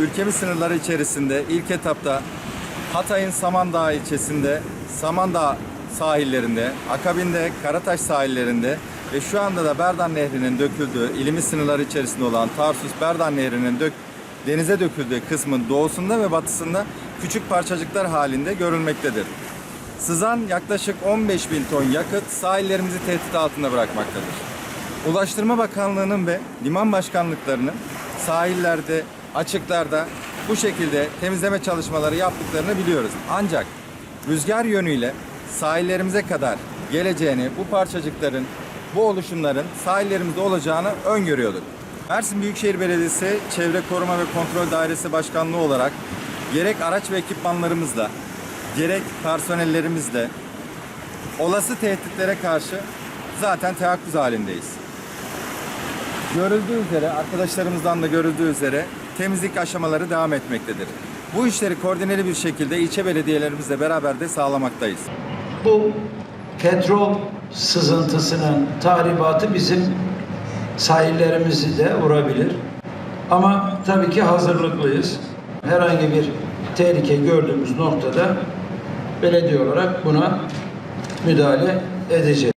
ülkemiz sınırları içerisinde ilk etapta Hatay'ın Samandağ ilçesinde, Samandağ sahillerinde, akabinde Karataş sahillerinde ve şu anda da Berdan Nehri'nin döküldüğü, ilimiz sınırları içerisinde olan Tarsus Berdan Nehri'nin dök, denize döküldüğü kısmın doğusunda ve batısında küçük parçacıklar halinde görülmektedir. Sızan yaklaşık 15 bin ton yakıt sahillerimizi tehdit altında bırakmaktadır. Ulaştırma Bakanlığı'nın ve liman başkanlıklarının sahillerde, açıklarda bu şekilde temizleme çalışmaları yaptıklarını biliyoruz. Ancak rüzgar yönüyle sahillerimize kadar geleceğini, bu parçacıkların, bu oluşumların sahillerimizde olacağını öngörüyorduk. Mersin Büyükşehir Belediyesi Çevre Koruma ve Kontrol Dairesi Başkanlığı olarak gerek araç ve ekipmanlarımızla, gerek personellerimizle olası tehditlere karşı zaten teyakkuz halindeyiz. Görüldüğü üzere, arkadaşlarımızdan da görüldüğü üzere temizlik aşamaları devam etmektedir. Bu işleri koordineli bir şekilde ilçe belediyelerimizle beraber de sağlamaktayız. Bu petrol sızıntısının tahribatı bizim sahillerimizi de vurabilir. Ama tabii ki hazırlıklıyız. Herhangi bir tehlike gördüğümüz noktada belediye olarak buna müdahale edeceğiz.